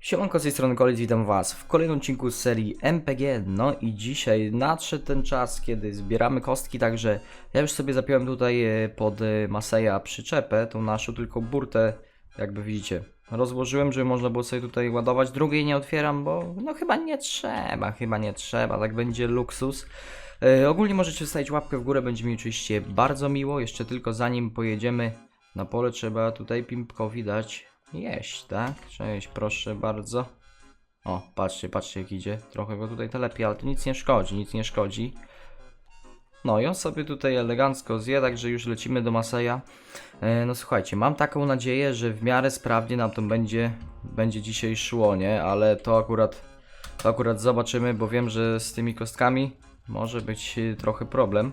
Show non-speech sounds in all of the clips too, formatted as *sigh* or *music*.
Siemanko z tej strony Kolec, witam was w kolejnym odcinku z serii MPG No i dzisiaj nadszedł ten czas, kiedy zbieramy kostki, także ja już sobie zapiąłem tutaj e, pod e, Maseja przyczepę, tą naszą tylko burtę, jakby widzicie. Rozłożyłem, żeby można było sobie tutaj ładować, drugiej nie otwieram, bo no chyba nie trzeba, chyba nie trzeba, tak będzie luksus. E, Ogólnie możecie zostawić łapkę w górę, będzie mi oczywiście bardzo miło, jeszcze tylko zanim pojedziemy na pole trzeba tutaj Pimpkowi dać jeść, tak? Cześć, proszę bardzo. O, patrzcie, patrzcie jak idzie. Trochę go tutaj telepie, ale to nic nie szkodzi, nic nie szkodzi. No i on sobie tutaj elegancko zje, także już lecimy do Maseja. E, no słuchajcie, mam taką nadzieję, że w miarę sprawnie nam to będzie, będzie dzisiaj szło, nie? Ale to akurat, to akurat zobaczymy, bo wiem, że z tymi kostkami może być e, trochę problem.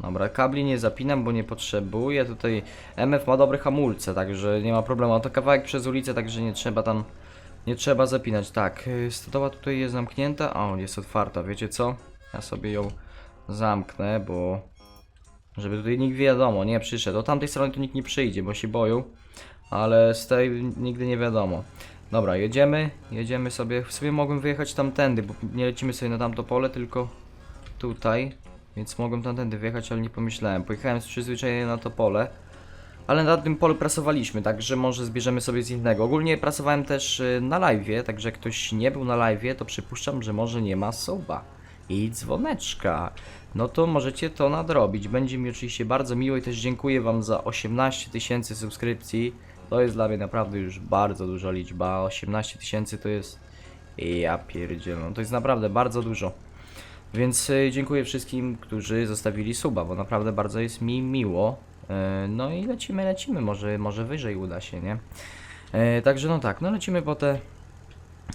Dobra, kabli nie zapinam, bo nie potrzebuję. Tutaj MF ma dobre hamulce, także nie ma problemu. A to kawałek przez ulicę, także nie trzeba tam. Nie trzeba zapinać. Tak, y, stodoła tutaj jest zamknięta. O, jest otwarta, wiecie co? Ja sobie ją zamknę, bo. Żeby tutaj nikt wiadomo, nie przyszedł. Do tamtej strony tu nikt nie przyjdzie, bo się boją. Ale z tej nigdy nie wiadomo. Dobra, jedziemy. Jedziemy sobie. W sumie mogłem wyjechać tamtędy, bo nie lecimy sobie na tamto pole, tylko tutaj. Więc mogłem tamtędy wjechać, ale nie pomyślałem. Pojechałem z przyzwyczajenia na to pole. Ale na tym polu prasowaliśmy, także może zbierzemy sobie z innego. Ogólnie prasowałem też y, na live'ie, także jak ktoś nie był na live'ie, to przypuszczam, że może nie ma suba i dzwoneczka. No to możecie to nadrobić. Będzie mi oczywiście bardzo miło i też dziękuję Wam za 18 tysięcy subskrypcji. To jest dla mnie naprawdę już bardzo duża liczba. 18 tysięcy to jest... Ja pierdzielę, no to jest naprawdę bardzo dużo. Więc y, dziękuję wszystkim, którzy zostawili suba, bo naprawdę bardzo jest mi miło. E, No i lecimy, lecimy, może, może wyżej uda się, nie? E, Także no tak, no lecimy po te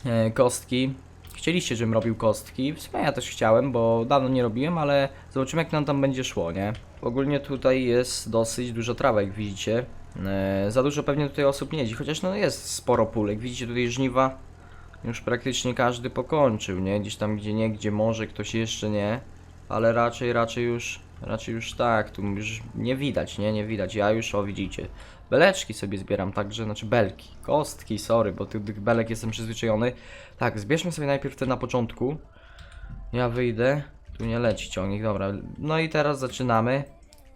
e, kostki. Chcieliście, żebym robił kostki. W sumie ja też chciałem, bo dawno nie robiłem, ale zobaczymy jak nam tam będzie szło, nie? Ogólnie tutaj jest dosyć dużo trawa, jak widzicie. E, Za dużo pewnie tutaj osób nie jeździ, chociaż no jest sporo pólek. Widzicie tutaj żniwa już praktycznie każdy pokończył, nie? Gdzieś tam gdzie nie, gdzie może ktoś jeszcze nie, ale raczej, raczej już, raczej już tak, tu już nie widać, nie? Nie widać, ja już, o widzicie, beleczki sobie zbieram, także, znaczy belki, kostki, sorry, bo tych, belek jestem przyzwyczajony. Tak, zbierzmy sobie najpierw te na początku, ja wyjdę, tu nie leci ciągnik, dobra, no i teraz zaczynamy,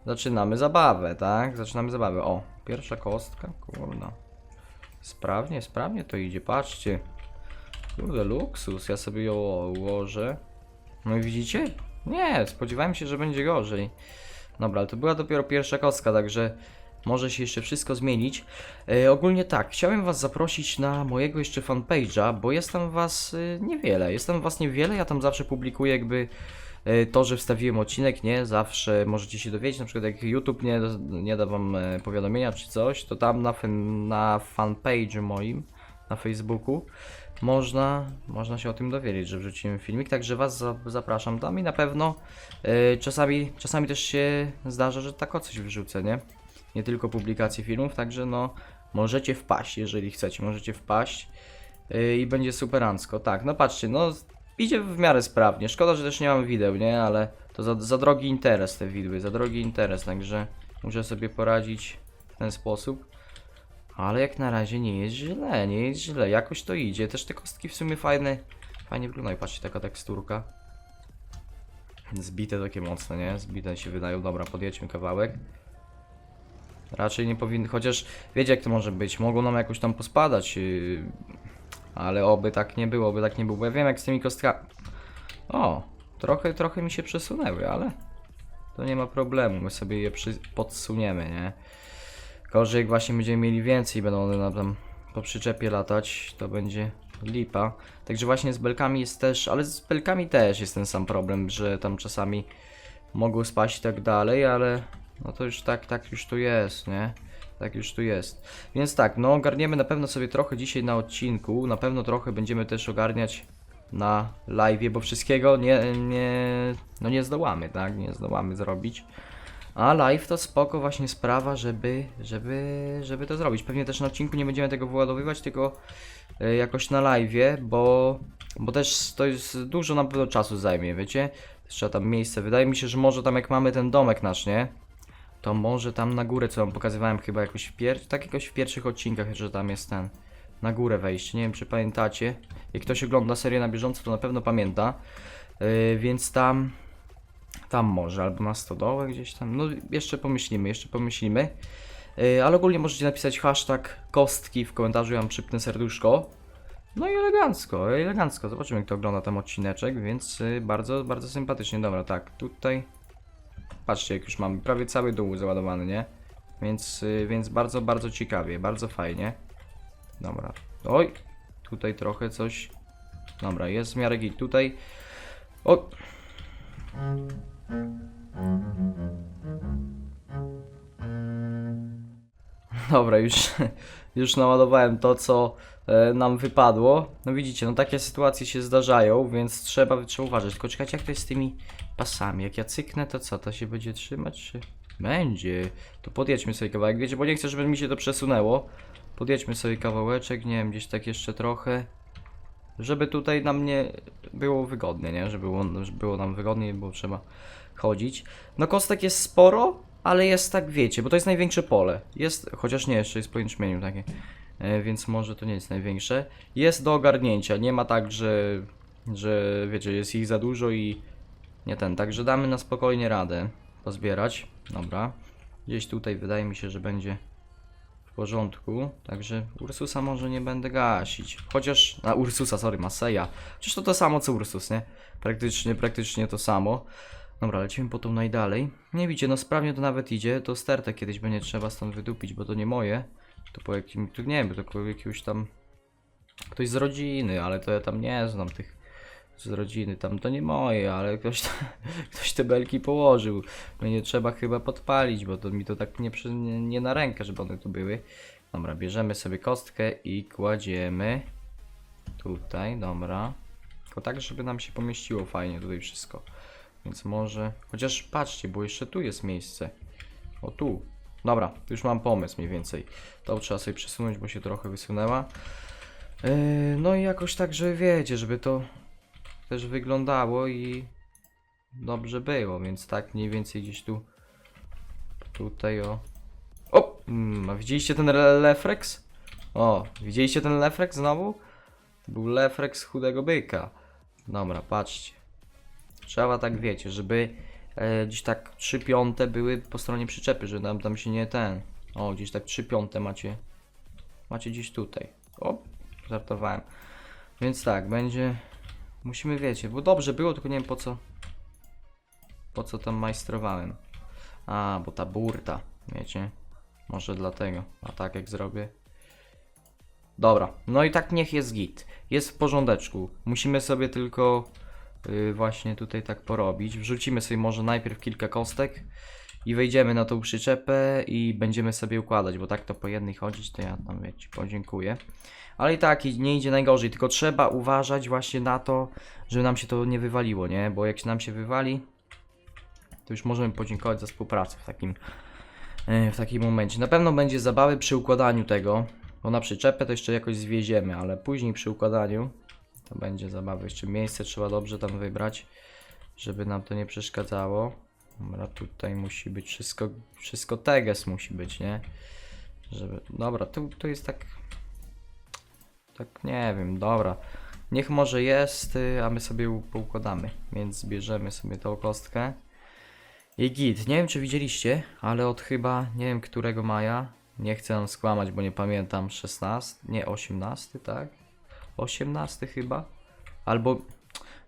zaczynamy zabawę, tak? Zaczynamy zabawę, o, pierwsza kostka, kurna. Sprawnie, sprawnie to idzie, patrzcie. Kurde, luksus, ja sobie ją ułożę. No i widzicie? Nie, spodziewałem się, że będzie gorzej. Dobra, ale to była dopiero pierwsza kostka, także może się jeszcze wszystko zmienić. E, ogólnie tak, chciałem was zaprosić na mojego jeszcze fanpage'a, bo jest tam was y, niewiele. Jest tam was niewiele, ja tam zawsze publikuję jakby e, to, że wstawiłem odcinek, nie? Zawsze możecie się dowiedzieć, na przykład jak YouTube nie, nie da wam e, powiadomienia czy coś, to tam na, na fanpage'u moim, na Facebooku, można, można się o tym dowiedzieć, że wrzuciłem filmik, także Was za, zapraszam tam i na pewno e, czasami, czasami też się zdarza, że tak o coś wrzucę, nie? Nie tylko publikacje filmów, także no możecie wpaść, jeżeli chcecie, możecie wpaść e, i będzie superancko. Tak, no patrzcie, no idzie w miarę sprawnie, szkoda, że też nie mam wideł, nie? Ale to za, za drogi interes te widły, za drogi interes, także muszę sobie poradzić w ten sposób. Ale jak na razie nie jest źle, nie jest źle. Jakoś to idzie. Też te kostki w sumie fajne. Fajnie wyglądają. Patrzcie, taka teksturka. Zbite takie mocne, nie? Zbite się wydają. Dobra, podjedźmy kawałek. Raczej nie powinny, chociaż wiecie jak to może być. Mogą nam jakoś tam pospadać. Yy, ale oby tak nie było, oby tak nie było. Bo ja wiem jak z tymi kostkami. O, trochę, trochę mi się przesunęły, ale to nie ma problemu. My sobie je przy... podsuniemy, nie? Gorzej jak właśnie będziemy mieli więcej, będą one nam tam po przyczepie latać, to będzie lipa. Także właśnie z belkami jest też, ale z belkami też jest ten sam problem, że tam czasami mogą spaść i tak dalej, ale no to już tak, tak już tu jest, nie? Tak już tu jest. Więc tak, no ogarniemy na pewno sobie trochę dzisiaj na odcinku, na pewno trochę będziemy też ogarniać na live, bo wszystkiego nie, nie, no nie zdołamy, tak? Nie zdołamy zrobić. A live to spoko właśnie sprawa, żeby, żeby, żeby to zrobić. Pewnie też na odcinku nie będziemy tego wyładowywać, tylko e, jakoś na live, bo, bo też to jest dużo na pewno czasu zajmie, wiecie? Trzeba tam miejsce. Wydaje mi się, że może tam jak mamy ten domek nasz, nie? To może tam na górę, co wam pokazywałem chyba jakoś w pier... tak jakoś w pierwszych odcinkach, że tam jest ten na górę wejść. Nie wiem, czy pamiętacie. Jak ktoś ogląda serię na bieżąco, to na pewno pamięta. Yy, więc tam, tam może, albo na stodołę gdzieś tam. No, jeszcze pomyślimy, jeszcze pomyślimy. Yy, ale ogólnie możecie napisać hashtag kostki w komentarzu, ja mam przypnę serduszko. No i elegancko, elegancko. Zobaczymy, kto ogląda ten odcineczek, więc yy, bardzo, bardzo sympatycznie. Dobra, tak, tutaj. Patrzcie, jak już mamy prawie cały dół załadowany, nie? Więc, yy, więc bardzo, bardzo ciekawie, bardzo fajnie. Dobra. Oj, tutaj trochę coś. Dobra, jest w miarę git. Tutaj. O! Dobra, już, *laughs* już naładowałem to, co e, nam wypadło. No widzicie, no takie sytuacje się zdarzają, więc trzeba, trzeba uważać. Tylko czekajcie, jak to jest z tymi pasami. Jak ja cyknę, to co? To się będzie trzymać, czy... Będzie. To podjedźmy sobie kawałek, wiecie, bo nie chcę, żeby mi się to przesunęło. Podjedźmy sobie kawałeczek, nie wiem, gdzieś tak jeszcze trochę. Żeby tutaj nam nie było wygodnie, nie? Żeby było, żeby było nam wygodniej, bo trzeba chodzić. No kostek jest sporo, ale jest tak, wiecie, bo to jest największe pole. Jest, chociaż nie, jeszcze jest po jęczmieniu takie. E, więc może to nie jest największe. Jest do ogarnięcia, nie ma tak, że, że wiecie, jest ich za dużo i nie ten. Także damy na spokojnie radę pozbierać. Dobra. Gdzieś tutaj wydaje mi się, że będzie porządku. Także Ursusa może nie będę gasić. Chociaż, a Ursusa, sorry, Maseja. Przecież to to samo co Ursus, nie? Praktycznie, praktycznie to samo. Dobra, lecimy po tą najdalej. Nie widzicie, no sprawnie to nawet idzie. To stertę kiedyś będzie trzeba stąd wydupić, bo to nie moje. To po jakim, tu nie wiem, to po jakiegoś tam... Ktoś z rodziny, ale to ja tam nie znam tych z rodziny. Tam to nie moje, ale ktoś, *laughs* ktoś te belki położył. No nie trzeba chyba podpalić, bo to mi to tak nie, nie, nie na rękę, żeby one tu były. Dobra, bierzemy sobie kostkę i kładziemy tutaj, dobra. Tylko tak, żeby nam się pomieściło fajnie tutaj wszystko. Więc może... Chociaż patrzcie, bo jeszcze tu jest miejsce. O tu. Dobra, już mam pomysł mniej więcej. To trzeba sobie przesunąć, bo się trochę wysunęła. Yy, no i jakoś tak, że wiecie, żeby to też wyglądało i dobrze było, więc tak mniej więcej gdzieś tu tutaj o o, mm, a widzieliście ten le- lefrex? O, widzieliście ten lefrex znowu? Był lefrex chudego byka. Dobra, patrzcie. Trzeba tak wiecie, żeby e, gdzieś tak 3 piąte były po stronie przyczepy, że tam, tam się nie ten. O, gdzieś tak 3 piąte macie. Macie gdzieś tutaj. O, żartowałem. Więc tak, będzie. Musimy wiecie, bo dobrze było, tylko nie wiem po co. Po co tam majstrowałem. A, bo ta burta, wiecie. Może dlatego. A tak jak zrobię. Dobra, no i tak niech jest git. Jest w porządeczku. Musimy sobie tylko y, właśnie tutaj tak porobić. Wrzucimy sobie może najpierw kilka kostek i wejdziemy na tą przyczepę i będziemy sobie układać, bo tak to po jednej chodzić, to ja tam wiecie, podziękuję. Ale i tak nie idzie najgorzej, tylko trzeba uważać właśnie na to, żeby nam się to nie wywaliło, nie? Bo jak się nam się wywali, to już możemy podziękować za współpracę w takim, e, w takim momencie. Na pewno będzie zabawy przy układaniu tego, bo na przyczepę to jeszcze jakoś zwieziemy, ale później przy układaniu to będzie zabawa. Jeszcze miejsce trzeba dobrze tam wybrać, żeby nam to nie przeszkadzało. Dobra, tutaj musi być wszystko, wszystko teges musi być, nie? Żeby, dobra, tu, tu jest tak, tak nie wiem, dobra. Niech może jest, y, a my sobie poukładamy. Więc bierzemy sobie tą kostkę. I git. Nie wiem, czy widzieliście, ale od chyba, nie wiem, którego maja. Nie chcę nam skłamać, bo nie pamiętam. 16? Nie, 18, tak? 18 chyba? Albo,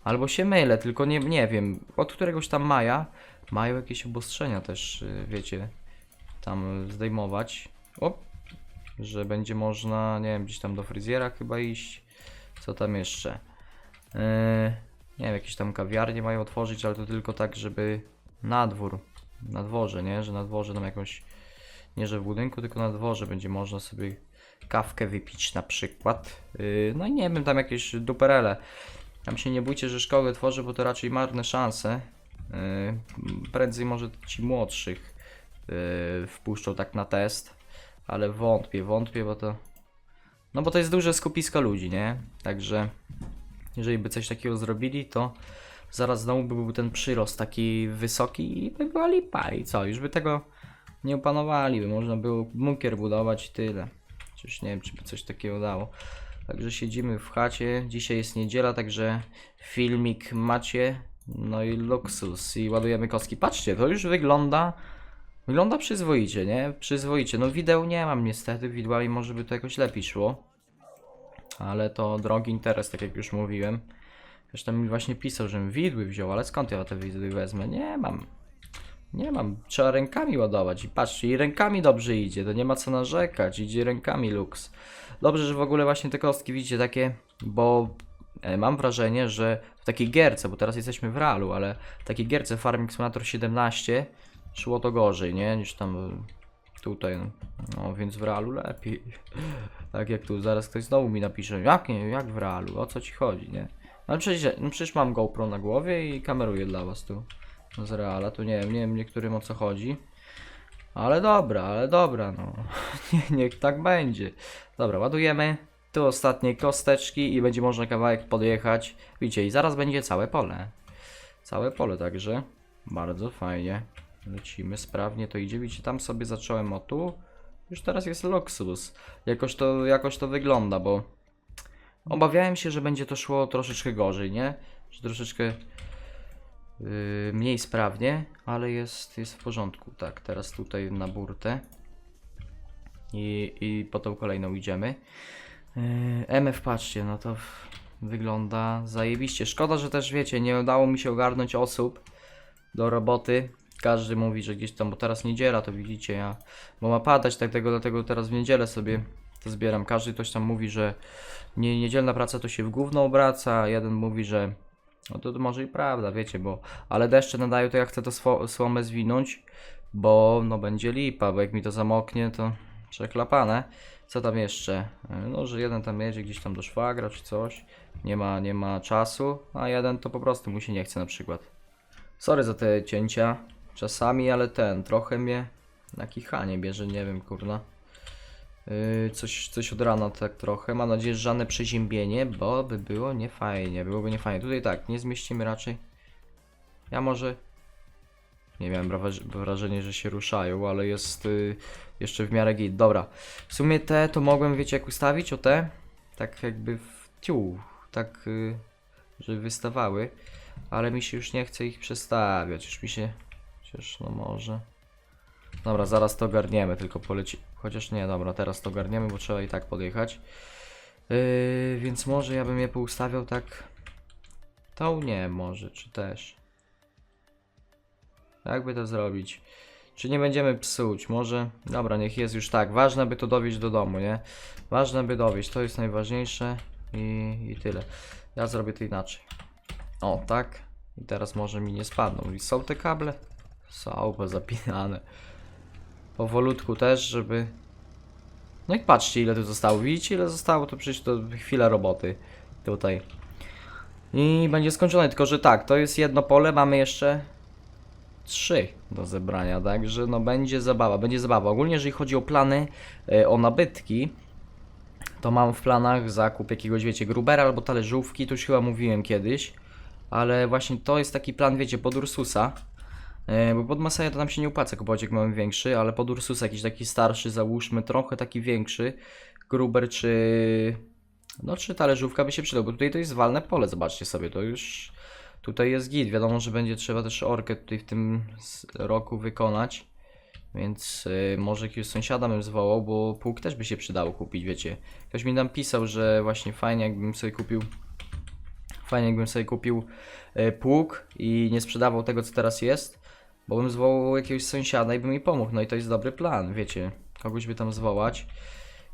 albo się mylę, tylko nie, nie wiem. Od któregoś tam maja mają jakieś obostrzenia też, y, wiecie, tam zdejmować. O, że będzie można, nie wiem, gdzieś tam do fryzjera chyba iść. Co tam jeszcze? Yy, nie wiem, jakieś tam kawiarnie mają otworzyć, ale to tylko tak, żeby na dwór, na dworze, nie? Że na dworze tam jakąś, nie że w budynku, tylko na dworze będzie można sobie kawkę wypić na przykład. Yy, no i nie wiem, tam jakieś duperele. Tam się nie bójcie, że szkoły tworzy, bo to raczej marne szanse. Yy, prędzej może ci młodszych yy, wpuszczą tak na test, ale wątpię, wątpię, bo to no bo to jest duże skupisko ludzi, nie? Także jeżeli by coś takiego zrobili, to zaraz znowu by był ten przyrost taki wysoki i by była lipa i co, już by tego nie opanowali, by można było bunkier budować i tyle. Chociaż nie wiem, czy by coś takiego dało. Także siedzimy w chacie. Dzisiaj jest niedziela, także filmik macie. No i luksus. I ładujemy kostki. Patrzcie, to już wygląda. Wygląda przyzwoicie, nie? Przyzwoicie. No wideł nie mam niestety. Widłami może by to jakoś lepiej szło. Ale to drogi interes, tak jak już mówiłem. Tam mi właśnie pisał, żebym widły wziął, ale skąd ja te widły wezmę? Nie mam. Nie mam. Trzeba rękami ładować. I patrzcie, i rękami dobrze idzie. To nie ma co narzekać. Idzie rękami luks. Dobrze, że w ogóle właśnie te kostki widzicie takie, bo e, mam wrażenie, że takiej gierce, bo teraz jesteśmy w realu, ale w takiej gierce Farming Simulator 17 szło to gorzej, nie? Niż tam e, tutaj. No, więc w realu lepiej. *laughs* Tak jak tu, zaraz ktoś znowu mi napisze, jak nie, jak w realu, o co ci chodzi, nie? No przecież, no przecież mam GoPro na głowie i kameruję dla was tu. Z reala, tu nie wiem, nie wiem niektórym o co chodzi. Ale dobra, ale dobra, no. *laughs* Nie, niech tak będzie. Dobra, ładujemy. Tu ostatnie kosteczki i będzie można kawałek podjechać. Widzicie, i zaraz będzie całe pole. Całe pole także. Bardzo fajnie. Lecimy sprawnie, to idzie. Widzicie, tam sobie zacząłem o tu. Już teraz jest luksus. Jakoś to, jakoś to wygląda, bo obawiałem się, że będzie to szło troszeczkę gorzej, nie? Że troszeczkę yy, mniej sprawnie, ale jest, jest w porządku. Tak, teraz tutaj na burtę. I, I po tą kolejną idziemy. Yy, MF, patrzcie, no to wygląda zajebiście. Szkoda, że też wiecie, nie udało mi się ogarnąć osób do roboty. Każdy mówi, że gdzieś tam, bo teraz niedziela, to widzicie, ja, bo ma padać, tak tego, dlatego teraz w niedzielę sobie to zbieram. Każdy ktoś tam mówi, że nie, niedzielna praca to się w gówno obraca, jeden mówi, że no to, to może i prawda, wiecie, bo ale deszcze nadają, to ja chcę to słomę zwinąć, bo no będzie lipa, bo jak mi to zamoknie, to przeklapane. Co tam jeszcze? E, No, że jeden tam jedzie gdzieś tam do szwagra czy coś, nie ma, nie ma czasu, a jeden to po prostu mu się nie chce na przykład. Sorry za te cięcia czasami, ale ten trochę mnie na kichanie bierze, nie wiem, kurna. Yy, coś, coś od rana tak trochę. Mam nadzieję, że żadne przeziębienie, bo by było niefajnie. Byłoby niefajnie. Tutaj tak, nie zmieścimy raczej. Ja może. Nie miałem wraż- wrażenia, że się ruszają, ale jest y, jeszcze w miarę git. Dobra. W sumie te to mogłem, wiecie, jak ustawić o te? Tak jakby w tiu, tak, y, żeby wystawały. Ale mi się już nie chce ich przestawiać. Już mi się. Chociaż no może. Dobra, zaraz to ogarniemy, tylko poleci. Chociaż nie, dobra, teraz to ogarniemy, bo trzeba i tak podjechać. Yy, więc może ja bym je poustawiał tak. Tą nie, może, czy też. Jakby to zrobić? Czy nie będziemy psuć? Może. Dobra, niech jest już tak. Ważne, by to dowieść do domu, nie? Ważne, by dowieść. To jest najważniejsze. I, i tyle. Ja zrobię to inaczej. O, tak. I teraz może mi nie spadną. I są te kable? Są pozapinane. Powolutku też, żeby... No i patrzcie ile tu zostało. Widzicie ile zostało? To przecież to chwila roboty. Tutaj. I będzie skończone, tylko że tak, to jest jedno pole, mamy jeszcze trzy do zebrania, także no będzie zabawa, będzie zabawa. Ogólnie jeżeli chodzi o plany, e, o nabytki, to mam w planach zakup jakiegoś, wiecie, grubera albo talerzówki, to już chyba mówiłem kiedyś, ale właśnie to jest taki plan, wiecie, pod Ursusa, E, Bo pod Masaja to nam się nie opłaca kupować jak mamy większy, ale pod Ursus jakiś taki starszy, załóżmy, trochę taki większy, gruber czy... No czy talerzówka by się przydał, bo tutaj to jest walne pole, zobaczcie sobie, to już... Tutaj jest git, wiadomo, że będzie trzeba też orkę tutaj w tym roku wykonać, więc y, może jakiegoś sąsiada bym zwołał, bo pług też by się przydało kupić, wiecie. Ktoś mi tam pisał, że właśnie fajnie jakbym sobie kupił Fajnie jakbym sobie kupił e, pług i nie sprzedawał tego co teraz jest, bo bym zwołał jakiegoś sąsiada i by mi pomógł. No i to jest dobry plan, wiecie. Kogoś by tam zwołać.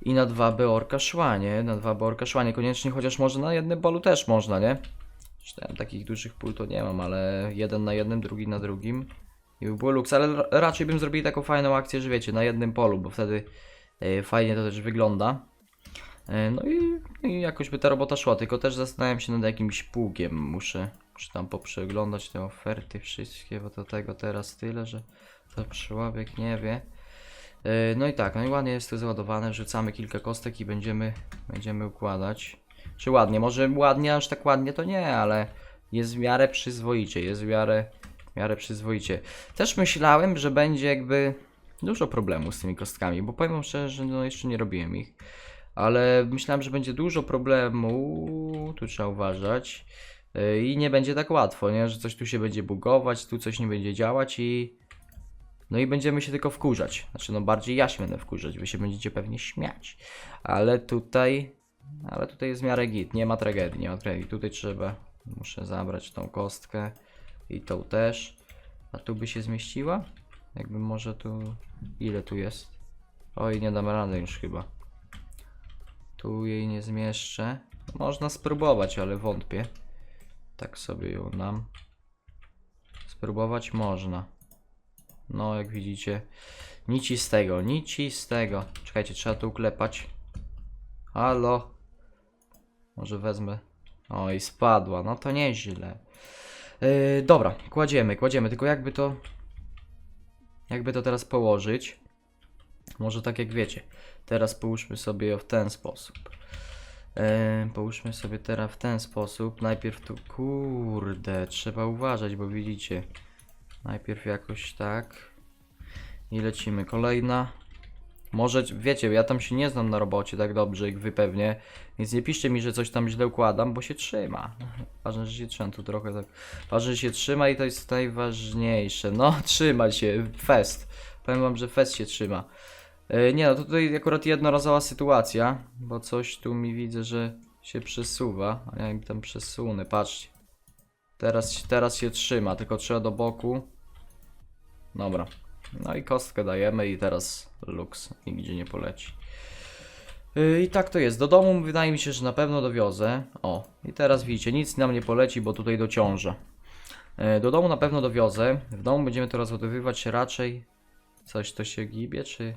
I na dwa by orka szła, nie? Na dwa by orka szła, niekoniecznie, chociaż może na jednym polu też można, nie? Czytałem takich dużych pól to nie mam, ale jeden na jednym, drugi na drugim. I by było luks, ale ra- raczej bym zrobił taką fajną akcję, że wiecie, na jednym polu, bo wtedy e, fajnie to też wygląda. E, No i, i jakoś by ta robota szła, tylko też zastanawiam się nad jakimś pługiem. Muszę, muszę tam poprzeglądać te oferty wszystkie, bo to tego teraz tyle, że to człowiek nie wie. E, No i tak, no i ładnie jest to załadowane, wrzucamy kilka kostek i będziemy, będziemy układać. Czy ładnie? Może ładnie, aż tak ładnie to nie, ale jest w miarę przyzwoicie, jest w miarę, w miarę przyzwoicie. Też myślałem, że będzie jakby dużo problemów z tymi kostkami, bo powiem szczerze, że no jeszcze nie robiłem ich. Ale myślałem, że będzie dużo problemu, tu trzeba uważać. Yy, I nie będzie tak łatwo, nie? Że coś tu się będzie bugować, tu coś nie będzie działać i... No i będziemy się tylko wkurzać. Znaczy, no bardziej ja się będę wkurzać, wy się będziecie pewnie śmiać. Ale tutaj... Ale tutaj jest w miarę git, nie ma tragedii, nie ma tragedii. Tutaj trzeba... Muszę zabrać tą kostkę i tą też. A tu by się zmieściła? Jakby może tu... Ile tu jest? Oj, nie dam rady już chyba. Tu jej nie zmieszczę. Można spróbować, ale wątpię. Tak sobie ją dam. Spróbować można. No, jak widzicie, nici z tego, nici z tego. Czekajcie, trzeba tu uklepać. Halo. Może wezmę. Oj, spadła, no to nieźle. Yy, dobra, kładziemy, kładziemy, tylko jakby to... Jakby to teraz położyć. Może tak jak wiecie. Teraz połóżmy sobie w ten sposób. Yy, połóżmy sobie teraz w ten sposób. Najpierw tu, kurde, trzeba uważać, bo widzicie. Najpierw jakoś tak. I lecimy. Kolejna. Może, wiecie, ja tam się nie znam na robocie tak dobrze jak wy pewnie, więc nie piszcie mi, że coś tam źle układam, bo się trzyma. Ważne, że się trzyma, tu trochę tak. Ważne, że się trzyma i to jest najważniejsze. No, *laughs* trzyma się, fest. Powiem wam, że fest się trzyma. E, nie no, to tutaj akurat jednorazowa sytuacja, bo coś tu mi widzę, że się przesuwa, a ja im tam przesunę, patrzcie. Teraz, teraz się trzyma, tylko trzeba do boku. Dobra. No i kostkę dajemy i teraz luks nigdzie nie poleci. Yy, I tak to jest. Do domu wydaje mi się, że na pewno dowiozę. O, i teraz widzicie, nic nam nie poleci, bo tutaj dociąża. Yy, Do domu na pewno dowiozę. W domu będziemy to rozładowywać raczej. Coś to się gibie, czy.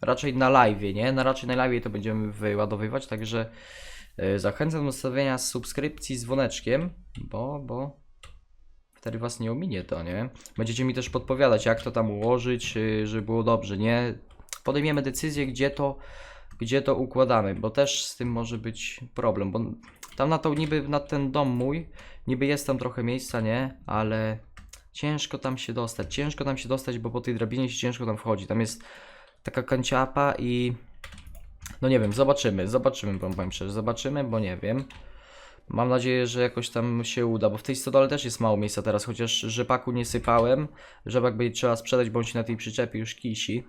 Raczej na live, nie? Na raczej na live to będziemy wyładowywać, także yy, zachęcam do stawienia subskrypcji z dzwoneczkiem, bo, bo wtedy was nie ominie to, nie? Będziecie mi też podpowiadać, jak to tam ułożyć, yy, żeby było dobrze, nie? Podejmiemy decyzję, gdzie to, gdzie to układamy, bo też z tym może być problem, bo tam na to niby, na ten dom mój, niby jest tam trochę miejsca, nie? Ale ciężko tam się dostać, ciężko tam się dostać, bo po tej drabinie się ciężko tam wchodzi, tam jest taka kanciapa i... No nie wiem, zobaczymy, zobaczymy, powiem szczerze, zobaczymy, bo nie wiem. Mam nadzieję, że jakoś tam się uda, bo w tej stodole też jest mało miejsca teraz, chociaż rzepaku nie sypałem. Rzepak będzie trzeba sprzedać, się na tej przyczepie już kisi.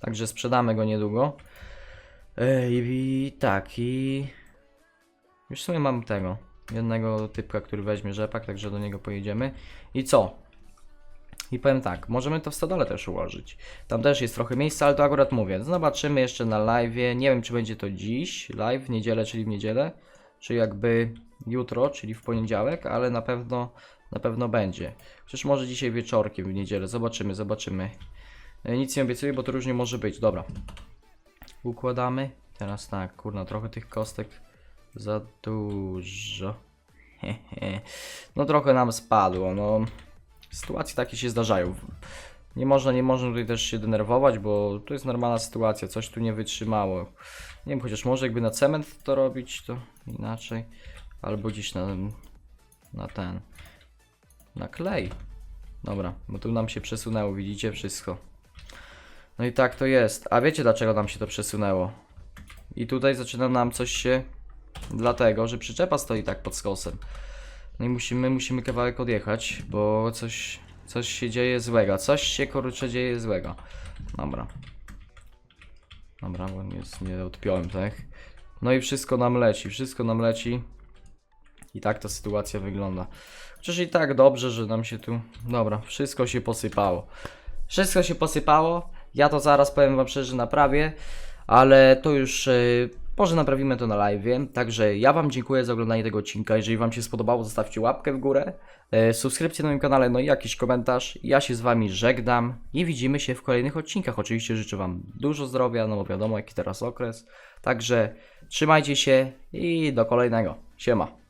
Także sprzedamy go niedługo. I tak, i... Już w sumie mam tego, jednego typka, który weźmie rzepak, także do niego pojedziemy. I co? I powiem tak, możemy to w stodole też ułożyć. Tam też jest trochę miejsca, ale to akurat mówię. Zobaczymy jeszcze na live. Nie wiem, czy będzie to dziś, live, w niedzielę, czyli w niedzielę, czy jakby jutro, czyli w poniedziałek, ale na pewno, na pewno będzie. Przecież może dzisiaj wieczorkiem, w niedzielę. Zobaczymy, zobaczymy. E, Nic nie obiecuję, bo to różnie może być. Dobra. Układamy. Teraz tak, kurna, trochę tych kostek za dużo. *laughs* No trochę nam spadło, no. Sytuacje takie się zdarzają. Nie można, nie można tutaj też się denerwować, bo to jest normalna sytuacja, coś tu nie wytrzymało. Nie wiem, chociaż może jakby na cement to robić, to inaczej. Albo gdzieś na, na ten, na klej. Dobra, bo tu nam się przesunęło, widzicie wszystko. No i tak to jest. A wiecie dlaczego nam się to przesunęło? I tutaj zaczyna nam coś się... Dlatego, że przyczepa stoi tak pod skosem. No i musimy, musimy kawałek odjechać, bo coś, coś się dzieje złego. Coś się kurczę dzieje złego. Dobra. Dobra, bo nie, nie odpiąłem tak. No i wszystko nam leci, wszystko nam leci. I tak ta sytuacja wygląda. Chociaż i tak dobrze, że nam się tu... Dobra, wszystko się posypało. Wszystko się posypało. Ja to zaraz powiem wam szczerze naprawię, ale to już yy, może naprawimy to na live. Także ja wam dziękuję za oglądanie tego odcinka. Jeżeli wam się spodobało, zostawcie łapkę w górę, yy, subskrypcję na moim kanale, no i jakiś komentarz. Ja się z wami żegnam i widzimy się w kolejnych odcinkach. Oczywiście życzę wam dużo zdrowia, no bo wiadomo jaki teraz okres. Także trzymajcie się i do kolejnego. Siema.